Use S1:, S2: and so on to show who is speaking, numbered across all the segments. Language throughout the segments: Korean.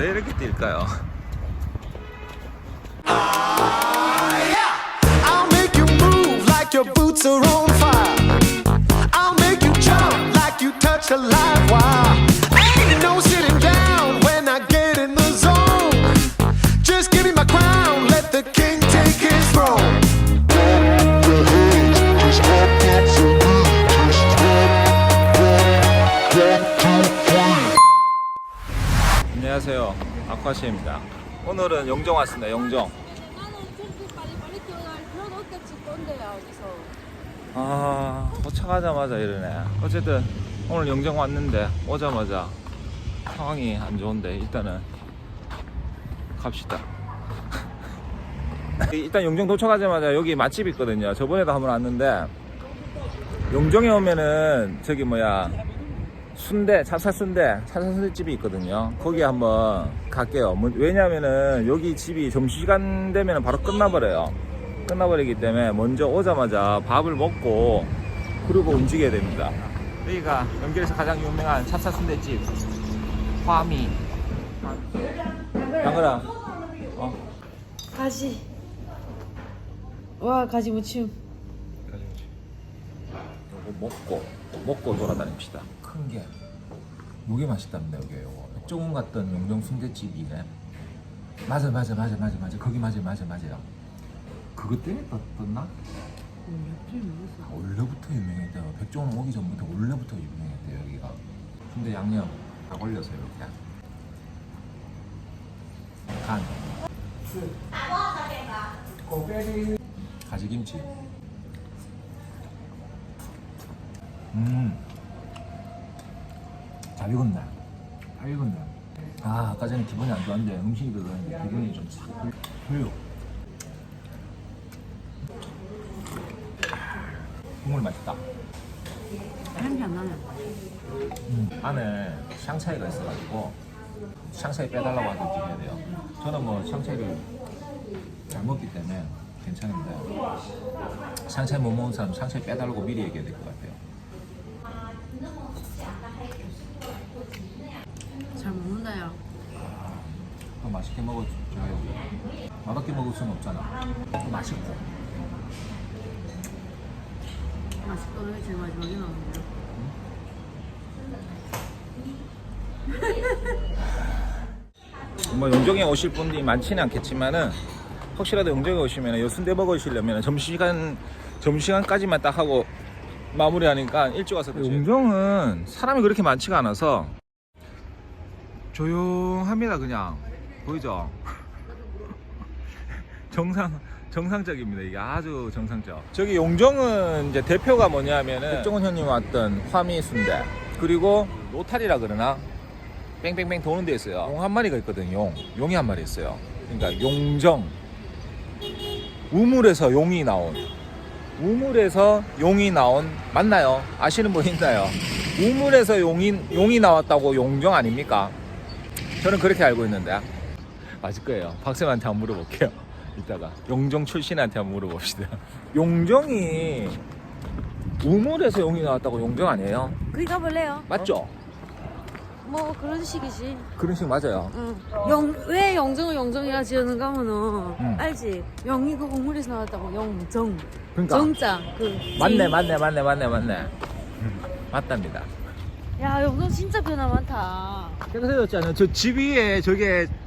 S1: 왜 이렇게 뛸까요?
S2: I'll make you move like your boots are on fire. I'll make you jump like you touch a live wire.
S1: 아쿠아시입니다. 오늘은 영정 왔습니다. 영정.
S3: 나는 저렇게 빨리빨리 뛰어날 그런 어깨치 건데야 어디서
S1: 아 도착하자마자 이러네. 어쨌든 오늘 영정 왔는데 오자마자 상황이 안 좋은데 일단은 갑시다. 일단 영정 도착하자마자 여기 맛집 있거든요. 저번에도 한번 왔는데 영정에 오면은 저기 뭐야 순대 차사 순대 차사 순대 집이 있거든요. 거기 한번 갈게요. 뭐- 왜냐면은 여기 집이 점심시간 되면은 바로 끝나버려요. 끝나버리기 때문에 먼저 오자마자 밥을 먹고 그리고 움직여야 됩니다. 여기가 연결에서 가장 유명한 차차 순대 집 화미. 양근아, 어?
S3: 가지 와 가지 무침
S1: 먹고 먹고 돌아다닙시다. 큰게 무게 맛있답니다 여기 요거. 조금 갔던 영정 순대집이네. 맞아 맞아 맞아 맞아 맞아 거기 맞아 맞아 맞아요. 그것 때문에 떴, 떴나? 아, 원래부터 유명했대요. 백종원 오기 전부터 원래부터 유명했대요 여기가. 순대 양념 다 올려서 이렇게. 간. 가지김치. 음. 잘 익었네. 잘 익었네. 아, 아까 전에 기분이 안 좋았는데 음식이 들어가는데 기분이 좀싹 풀려. 국물 맛있다.
S3: 향기 안 나네
S1: 음, 안에 샹차이가 있어가지고 샹차이 빼달라고 하든지 해야 돼요. 저는 뭐 샹차이를 잘 먹기 때문에 괜찮은데 샹차이 못 먹는 사람 샹차이 빼달라고 미리 얘기해야 될 것 같아요.
S3: 잘 먹는다 야
S1: 더 맛있게 먹어줘야지. 맛없게 먹을 수는 없잖아. 더 맛있고.
S3: 맛있거든 왜 제일 마지막에 나오는데요
S1: 뭐 용정에 오실 분들이 많지는 않겠지만은 혹시라도 용정에 오시면 요 순대 먹으시려면 점심시간 점심시간까지만 딱 하고 마무리하니까 일찍 와서 드세요. 용정은 사람이 그렇게 많지가 않아서 조용합니다 그냥 보이죠? 정상 정상적입니다 이게 아주 정상적. 저기 용정은 이제 대표가 뭐냐면은 백종원 형님 왔던 화미 순대 그리고 노탈이라 그러나 뺑뺑뺑 도는 데 있어요. 용 한 마리가 있거든요. 용. 용이 한 마리 있어요. 그러니까 용정. 우물에서 용이 나온. 우물에서 용이 나온 맞나요? 아시는 분 있나요? 우물에서 용이 용이 나왔다고 용정 아닙니까? 저는 그렇게 알고 있는데 맞을 거예요. 박쌤한테 한번 물어볼게요. 이따가 용정 출신한테 한번 물어봅시다. 용정이 우물에서 용이 나왔다고 용정 아니에요?
S3: 그리 가볼래요?
S1: 맞죠?
S3: 뭐 그런 식이지
S1: 그런 식 맞아요.
S3: 응. 영, 왜 영정을 영정이라 지었는가 하면은
S1: 응.
S3: 알지? 영이 그 우물에서 나왔다고 영정
S1: 그러니까
S3: 정자 그
S1: 맞네
S3: 지.
S1: 맞네 맞네 맞네 맞네 맞답니다
S3: 야 영정 진짜 변화 많다
S1: 깨끗해졌잖아요 저 집 위에 저게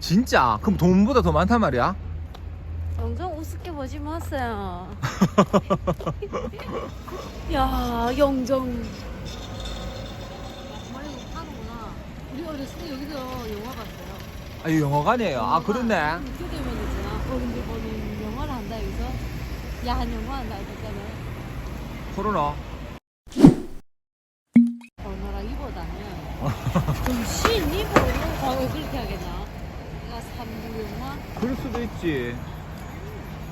S1: 진짜? 그럼 돈보다 더 많단 말이야?
S3: 영정 우습게 보지 마세요. 야, 영정. 많이 못하는구나. 우리 어렸을 때 여기서 영화 봤어요.
S1: 아 영화관이에요 아 그렇네
S3: 학교 되면 있잖아. 어, 근데 너는 영화를 한다 여기서? 야 한 영화 한다 이랬다면
S1: 코로나
S3: 어느라 이보다는 좀 신입으로 과거 그렇게 하겠나? 삼두용화?
S1: 그럴 수도 있지.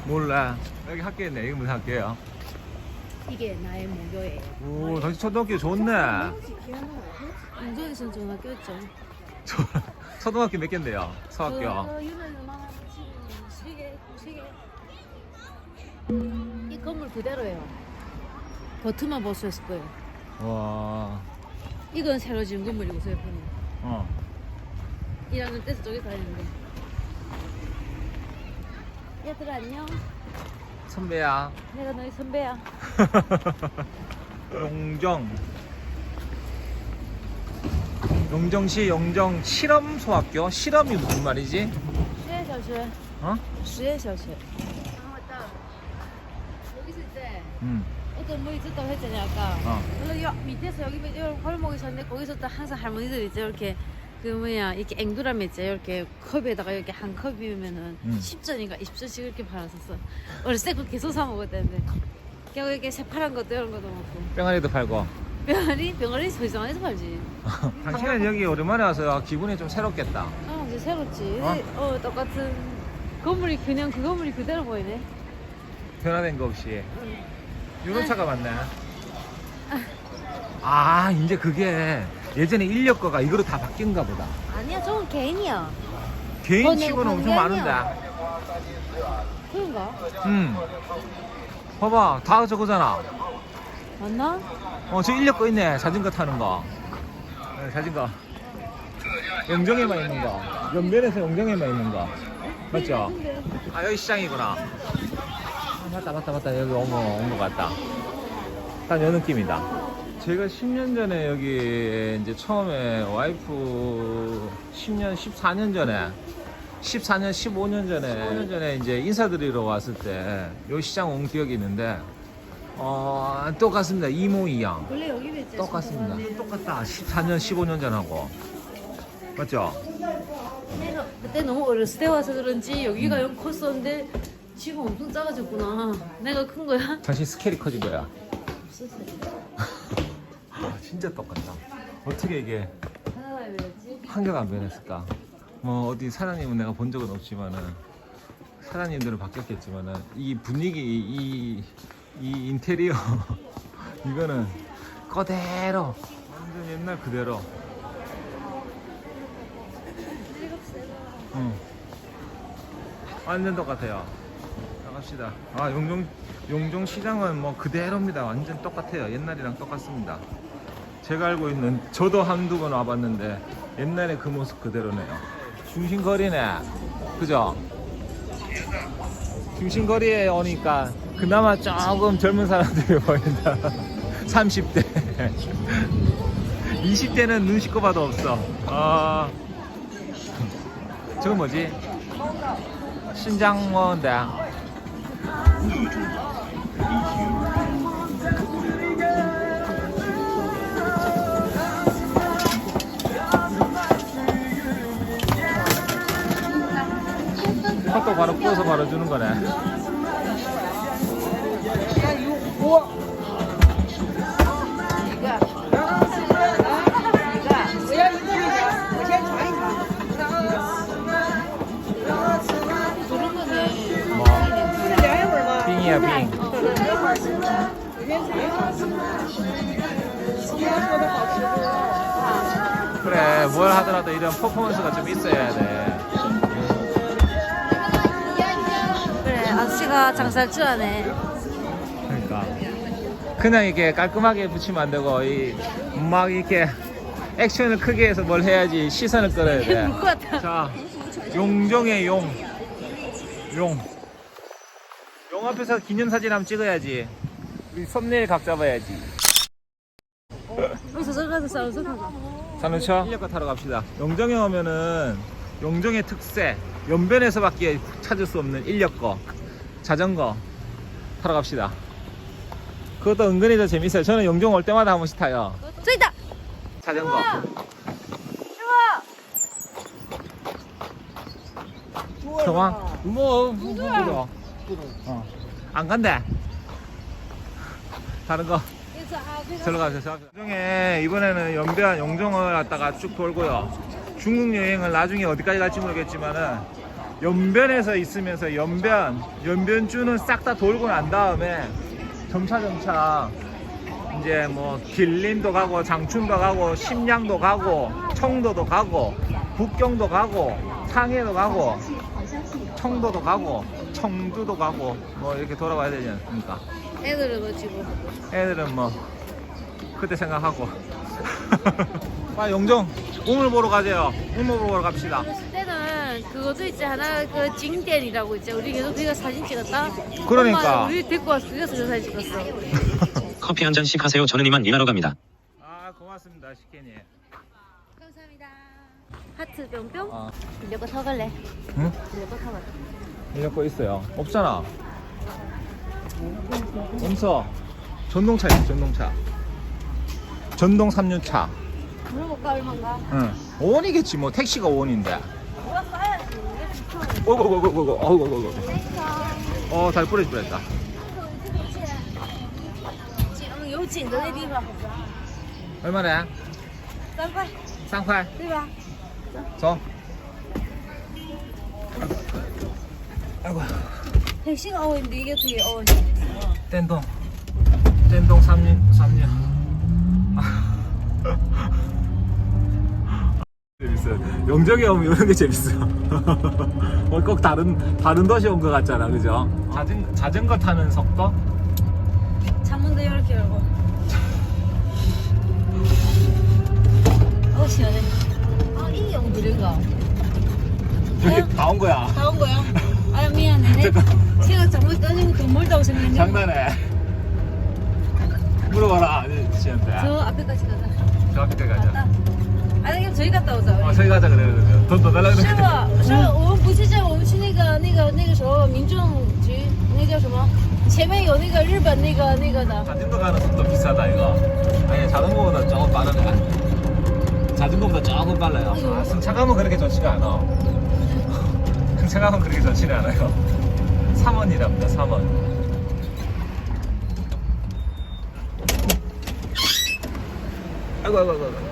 S1: 몰라. 여기 학교에 있네. 이거 무슨 학교예요?
S3: 이게 나의 목요예요.
S1: 오, 당신 초등학교 좋네.
S3: 운전에서는 중학교였죠.
S1: 초, 초등학교 몇 개인데요? 서학교.
S3: 그 세개 이 건물 그대로예요. 버튼만 보수했을 거예요.
S1: 와,
S3: 이건 새로 지은 건물이고 저 옆에는
S1: 어.
S3: 1학년 때서 저기 다녔는데. 얘들아 안녕.
S1: 선배야.
S3: 내가 너희 선배야.
S1: 용정. 용정시 용정 실험소학교? 실험이 무슨 말이지?
S3: 实验小学.
S1: 어?
S3: 实验小学. 아 맞다. 여기 있을 때
S1: 응.
S3: 어떤 뭐 있었다고 했잖아 아까.
S1: 어.
S3: 그래서 여, 밑에서 여기 이런 골목이 있었는데 거기서 또 항상 할머니들이 있죠 이렇게 그 뭐야 이렇게 앵두라미 있죠 이렇게 컵에다가 이렇게 한 컵이면은
S1: 음.
S3: 10전인가 20전씩 이렇게 팔았었어. 때 그거 계속 사 먹었다는데. 결국 이렇게 새파란 것도 이런 것도 먹고.
S1: 병아리도 팔고.
S3: 병아리 병아리 소이상에서 팔지.
S1: 당신은 여기 오랜만에 와서 기분이 좀 새롭겠다.
S3: 아 이제 새롭지.
S1: 어?
S3: 어? 똑같은 건물이 그냥 그 건물이 그대로 보이네.
S1: 변화된 거 없이.
S3: 응.
S1: 이런 차가 많네. 아, 이제 그게 예전에 인력거가 이거로 다 바뀐가 보다.
S3: 아니야 저건 개인이야.
S1: 개인 치고는 엄청 많은데.
S3: 그런가?
S1: 응. 봐봐, 다 저거잖아.
S3: 맞나?
S1: 어, 저 인력거 있네. 자전거 타는 거. 네, 자전거. 영정에만 있는 거. 연변에서 영정에만 있는 거. 맞죠? 아, 여기 시장이구나. 아, 맞다, 맞다, 맞다. 여기 온 거, 온거 같다. 딱 요 느낌이다. 제가 10년 전에 여기 이제 처음에 와이프 10년, 14년 전에 14년, 15년 전에 15년 전에 이제 인사드리러 왔을 때 요 시장 온 기억이 있는데 어, 똑같습니다. 이모 이양.
S3: 원래 여기 뵀지.
S1: 똑같습니다. 똑같다. 14년, 15년 전하고. 맞죠?
S3: 내가 그때 너무 어렸을 때 와서 그런지 여기가 영 컸었는데 지금 엄청 작아졌구나. 내가 큰 거야?
S1: 당신 스케일이 커진 거야.
S3: 없었어요.
S1: 아, 진짜 똑같다. 어떻게 이게
S3: 왜였지?
S1: 한계가 안 변했을까? 뭐 어디 사장님은 내가 본 적은 없지만은 사장님들은 바뀌었겠지만은 이 분위기 이, 이 인테리어 이거는 그대로 완전 옛날 그대로 응. 완전 똑같아요 나갑시다 아 용종 용종 시장은 뭐 그대로입니다 완전 똑같아요 옛날이랑 똑같습니다 제가 알고 있는 저도 한두 번 와봤는데 옛날에 그 모습 그대로네요. 중심거리네. 그죠? 중심거리에 오니까 그나마 조금 젊은 사람들이 보인다. 30대. 20대는 눈 씻고 봐도 없어. 아. 저거 뭐지? 신장원대. 팥도 바로 구워서 바로 주는 거네. 그래, 뭘 하더라도 이런 퍼포먼스가 좀 있어야 돼.
S3: 아저씨가 장사할 줄 아네.
S1: 그러니까. 그냥 이렇게 깔끔하게 붙이면 안 되고, 이, 막 이렇게 액션을 크게 해서 뭘 해야지 시선을 끌어야 돼.
S3: 물것 같아.
S1: 자, 용종의 용. 용. 용 앞에서 기념사진 한번 찍어야지. 우리 썸네일 각 잡아야지.
S3: 우리 저쪽 가서 가자.
S1: 자동차 인력거 타러 갑시다. 용정에 오면은 용정의 특색, 연변에서밖에 찾을 수 없는 인력거, 자전거 타러 갑시다. 그것도 은근히 더 재밌어요. 저는 용정 올 때마다 한 번씩 타요.
S3: 저 있다.
S1: 자전거. 좋아? 뭐, 누구야? 어. 안 간대. 다른 거.
S3: 아
S1: 절로 가세요. 용정에 이번에는 연변 용정을 갔다가 쭉 돌고요. 중국 여행을 나중에 어디까지 갈지 모르겠지만은 연변에서 있으면서 연변 연변주는 싹 다 돌고 난 다음에 점차 점차 이제 뭐 길림도 가고 장춘도 가고 심양도 가고 청도도 가고 북경도 가고 상해도 가고 청도도 가고 청두도 가고 뭐 이렇게 돌아와야 되지 않습니까?
S3: 애들은 지금?
S1: 애들은 뭐 그때 생각하고. 아 영정 우물 보러 가세요. 우물 보러 갑시다
S3: 그것도 있지 하나 그 징댄이라고 있지 우리 계속 그거 사진 찍었다?
S1: 그러니까.
S3: 엄마 우리 데리고 와서 그래서 그 사진 찍었어.
S4: 커피 한 잔씩 하세요. 저는 이만 일하러 갑니다.
S1: 아 고맙습니다 시ken이
S3: 감사합니다. 하트 뿅뿅?
S1: 아,
S3: 이거 거 타갈래.
S1: 응?
S3: 이거 거 타갈래.
S1: 이런 거 있어요. 없잖아. 없어. 전동차 있어 전동차. 전동 3륜차.
S3: 물어볼까 얼마인가.
S1: 응. 5원이겠지 뭐. 택시가 5원인데.
S3: 누가 싸 야지
S1: 어이구어이구어이구 어이구어이구 어잘 뿌려지 뻔했다
S3: 嗯有景的那地方
S1: 얼마래?
S3: 三块
S1: 쌍팔
S3: 对吧
S1: 저 아이고
S3: 택시 어원인데 이게 되게 어원이야
S1: 땡동 땡동 3년 3년 재밌어 영정이 오면 이런 게 재밌어. 어, 꼭 다른 다른 도시 온 것 같잖아 그죠? 자전, 자전거 타는 속도?
S3: 창문도 이렇게 열고. 어 시원해. 아이 용도인가?
S1: 여기 다온 거야.
S3: 다온 거야? 아 미안해. 내 제가 잘못 떠는 건물다고 생각했네.
S1: 장난해. 물어봐라 아저씨한테.
S3: 저 앞에까지 가자.
S1: 저 앞에 가자.
S3: 갔다 아니 그럼 저희 갔다 오자
S1: 어
S3: 우리
S1: 저기 가자 그래 그러면 돈더 달라
S3: 是
S1: 그래
S3: 吧？是我们不是在我们去那个那个那个时候民政局那叫什么？前面有那个日本那个那个的，
S1: 자전거 가는 속도 비싸다 이거 아니 자전거보다 조금 빠르네 자전거보다 조금 빨라요 아, 승차감은 그렇게 좋지가 않아 승차감은 그렇게 좋지는 않아요 3원이랍니다 3원 아이고 아이고 아이고 아이고.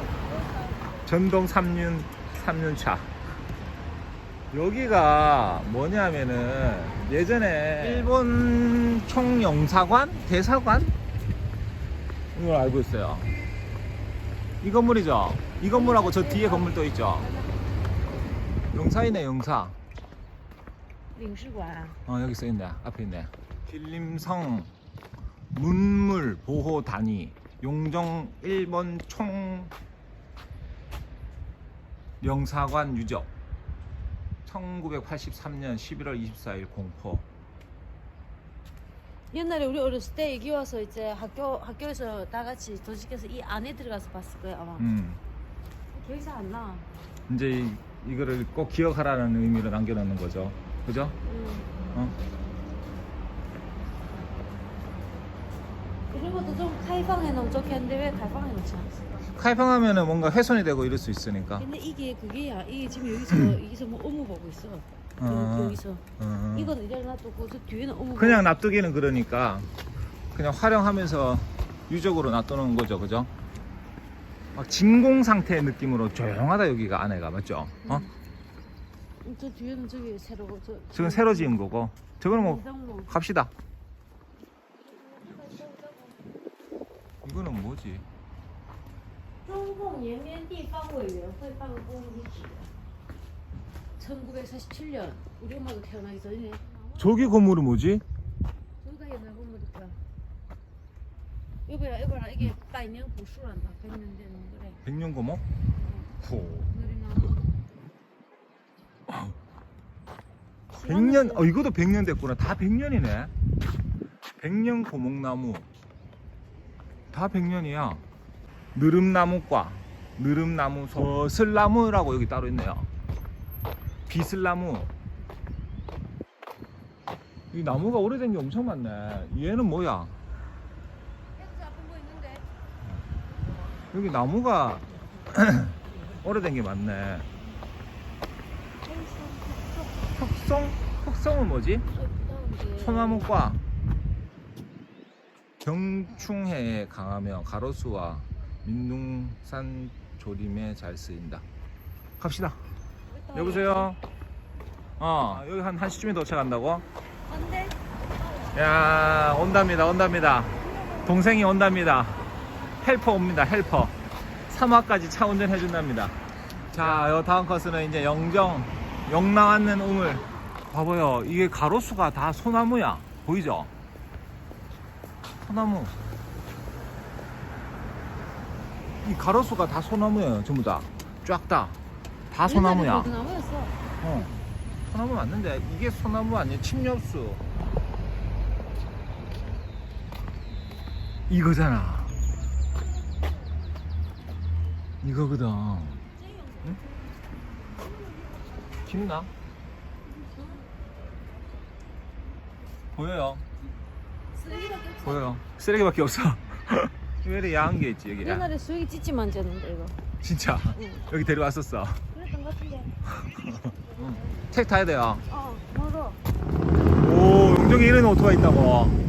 S1: 전동 3륜 3륜차. 여기가 뭐냐면은 예전에 일본 총영사관 대사관? 이걸 알고 있어요. 이 건물이죠? 이 건물하고 저 뒤에 건물도 있죠? 영사이네 영사.
S3: 영사관.
S1: 어 여기 써있네. 앞에 있네. 길림성 문물보호단위 용정 일본 총 영사관 유적 1983년 11월 24일 공포
S3: 옛날에 우리 어렸을 때 여기 와서 이제 학교 학교에서 다 같이 도시께서 이 안에 들어가서 봤을 거야 아마.
S1: 음.
S3: 기억이 잘 안 나.
S1: 이제 이, 이거를 꼭 기억하라는 의미로 남겨놓는 거죠. 그죠?
S3: 음.
S1: 어?
S3: 이런 것도 좀开放해 놓으면 좋겠는데 왜开放해 놓지 않았어?
S1: 開放하면은 뭔가 훼손이 되고 이럴 수 있으니까.
S3: 근데 이게 그게야. 이게 지금 여기서 여기서 뭐 업무 보고 있어.
S1: 어.
S3: 여, 여기서.
S1: 어.
S3: 이거는 이래 놔두고 저 뒤에는 업무.
S1: 그냥
S3: 보고.
S1: 놔두기는 그러니까 그냥 활용하면서 유적으로 놔두는 거죠, 그죠? 막 진공 상태 느낌으로 조용하다 여기가 안에가 맞죠? 어?
S3: 음, 저 뒤에는 저기 새로 저.
S1: 지금 새로 지은 거고 저거는 뭐
S3: 뭐
S1: 갑시다. 이거는 뭐지?
S3: 中共延边地方委员会办公遗址。 1947년 우리 엄마도 태어나기 전이네.
S1: 저기 건물은 뭐지?
S3: 저기가 옛날 건물이다. 이거야 이거랑 이게百年 부수란다. 100년 되는 거래.
S1: 백년고목? 호.
S3: 느리나무.
S1: 100년, 어, 이것도 100년 됐구나. 다 100년이네. 100년 고목나무. 다 100년이야. 느릅나무과, 느릅나무, 버슬나무라고 여기 따로 있네요. 비슬나무. 이 나무가 오래된 게 엄청 많네. 얘는 뭐야? 여기 나무가 오래된 게 많네. 흑성? 흑성은 뭐지? 소나무과 경충해에 강하며 가로수와 민둥산 조림에 잘 쓰인다. 갑시다. 여보세요. 어 여기 한 1시쯤에 도착한다고?
S3: 안돼.
S1: 야 온답니다 온답니다. 동생이 온답니다. 헬퍼 옵니다 헬퍼. 3화까지 차 운전해 준답니다. 자, 요 다음 코스는 이제 영정 영 나왔는 우물. 봐봐요. 이게 가로수가 다 소나무야. 보이죠? 소나무. 이 가로수가 다 소나무예요. 전부 다. 쫙 다. 다 소나무야.
S3: 나무였어.
S1: 어. 소나무 맞는데 이게 소나무 아니야? 침엽수. 이거잖아. 이거거든. 응? 깊나? 보여요. 보여요. 쓰레기밖에 없어. 왜 이렇게 야한 게 있지 여기?
S3: 옛날에 수육이 찌찌 만졌는데 이거.
S1: 진짜
S3: 응.
S1: 여기 데려왔었어.
S3: 그랬던 것 같은데.
S1: 책 타야 돼요.
S3: 어, 멀어.
S1: 오, 용정에 이런 오토가 있다고.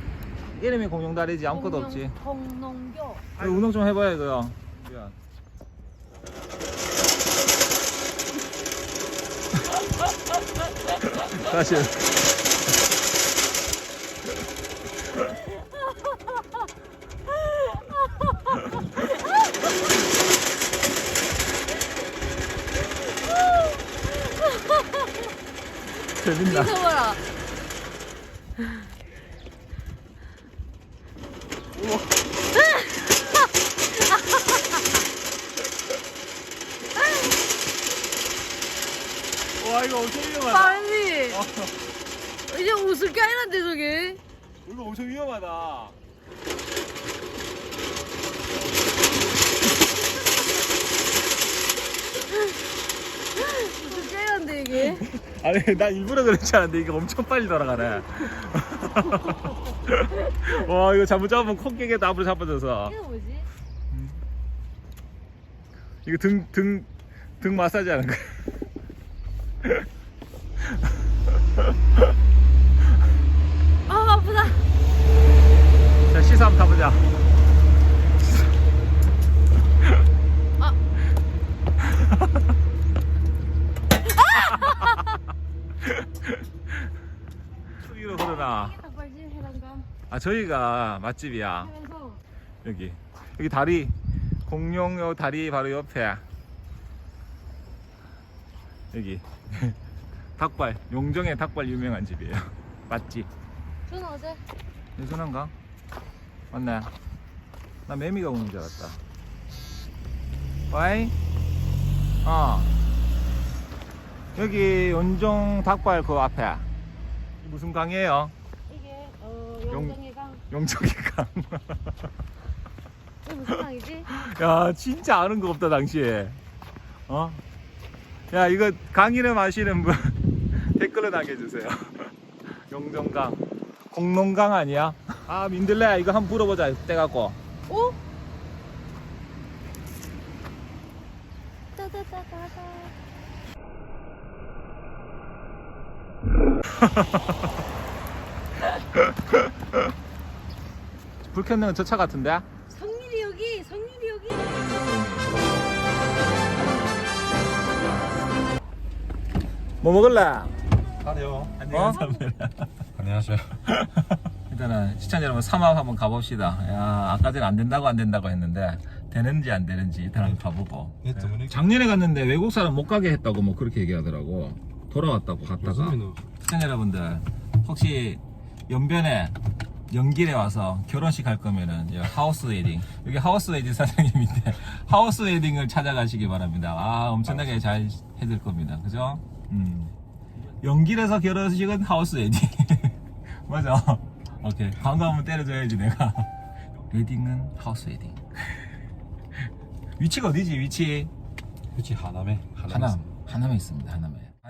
S1: 이름이 공룡 다리지 아무것도
S3: 공룡-
S1: 없지.
S3: 공룡교.
S1: 아, 운동 좀 해봐요 이거요. 미안. 다시. 재밌나? 와 이거 엄청 위험하다.
S3: 빨리. 이제 옷을 까이는데 저게.
S1: 이거 엄청 위험하다.
S3: 옷을 까이는데 이게.
S1: 아니 나 일부러 그렇지 않은데 이게 엄청 빨리 돌아가네. 와 이거 잘못 잡으면 콧게게 앞으로 잡아져서
S3: 이거 뭐지?
S1: 이거 등 등 등 마사지 하는 거야.
S3: 아 아프다.
S1: 자 시사 한번 타보자.
S3: 아. 해란가?
S1: 아 저희가 맛집이야. 여기 여기 다리 공룡 요 다리 바로 옆에 여기 닭발 용정의 닭발 유명한 집이에요. 맛집.
S3: 저는 어제
S1: 예전한가? 맞네. 나 매미가 오는 줄 알았다. 와이? 어. 여기 연정 닭발 그 앞에. 이 무슨 강이에요?
S3: 이게 어
S1: 용-
S3: 영정의 강.
S1: 용정의 강.
S3: 이게 무슨 강이지?
S1: 야, 진짜 아는 거 없다, 당시에. 어? 야, 이거 강 이름 아시는 분 댓글로 남겨주세요. 용정강. 공농강 아니야? 아, 민들레, 이거 한번 물어보자, 떼갖고.
S3: 오? 따다다다다.
S1: 불 켰는 저 차 같은데?
S3: 성일이 여기, 성일이 여기.
S1: 뭐 먹을래?
S5: 가요.
S1: 어?
S6: 안녕하세요.
S1: 일단은 시청자 여러분 삼합 한번 가봅시다. 야 아까 전에 안 된다고 안 된다고 했는데 되는지 안 되는지 일단 한번 가보고.
S6: 예, 때문에
S1: 작년에 갔는데 외국 사람 못 가게 했다고 뭐 그렇게 얘기하더라고. 돌아왔다고 갔다가. 시청자 여러분들 혹시 연변에 연길에 와서 결혼식 할 거면은 여기 하우스 웨딩 여기 하우스 웨딩 사장님인데 하우스 웨딩을 찾아가시기 바랍니다. 아 엄청나게 잘 해줄 겁니다. 그죠? 음. 연길에서 결혼식은 하우스 웨딩 맞아. 오케이 광고 한번 때려줘야지 내가 웨딩은 하우스 웨딩 위치가 어디지 위치?
S6: 그치 하남에 하남에
S1: 하남
S6: 있습니다.
S1: 하남에 있습니다. 하남에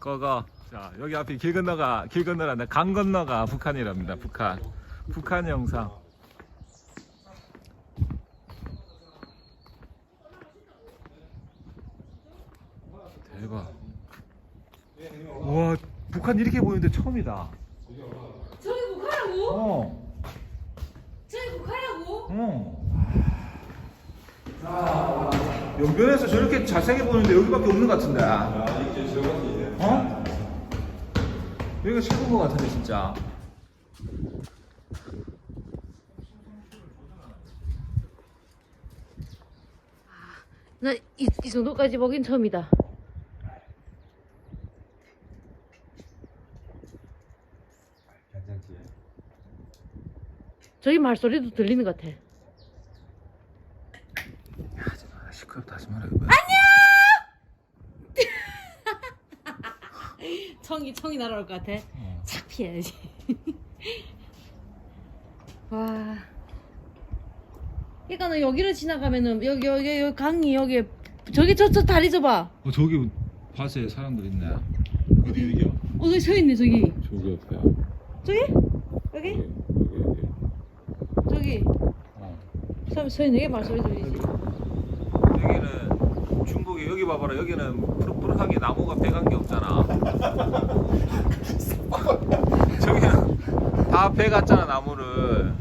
S1: 거거. 자 여기 앞에 길 건너가 길 건너란다. 강 건너가 북한이랍니다. 북한. 북한 영상. 대박. 와 북한 이렇게 보이는데 처음이다.
S3: 저기 북한이라고?
S1: 어.
S3: 저기 북한이라고?
S1: 어. 연변에서 저렇게 잘생겨 보이는데 여기밖에 없는 것 같은데. 어? 여기가 최고인 것 같은데 진짜.
S3: 나 이 이 정도까지 보긴 처음이다. 저기 말소리도 들리는 것 같아.
S1: 아, 시끄럽다 하지 마라.
S3: 청이 청이 날아올 것 같아. 착 피해야지. 와. 그러니까 는 여기를 지나가면은 여기 여기 여기 강이 여기 저기 저 저 다리 저봐.
S1: 어 저기 밭에 사람들 있네.
S6: 어디 여기요?
S3: 어 저기 서 있네 저기.
S1: 저기 옆에.
S3: 저기? 여기?
S1: 여기 여기.
S3: 저기.
S1: 어.
S3: 서, 서 있는 게 말소리 들리지.
S1: 중국이 여기 봐봐라 여기는 푸릇푸릇하게 나무가 배간 게 없잖아. 저기는 다 배갔잖아 나무를.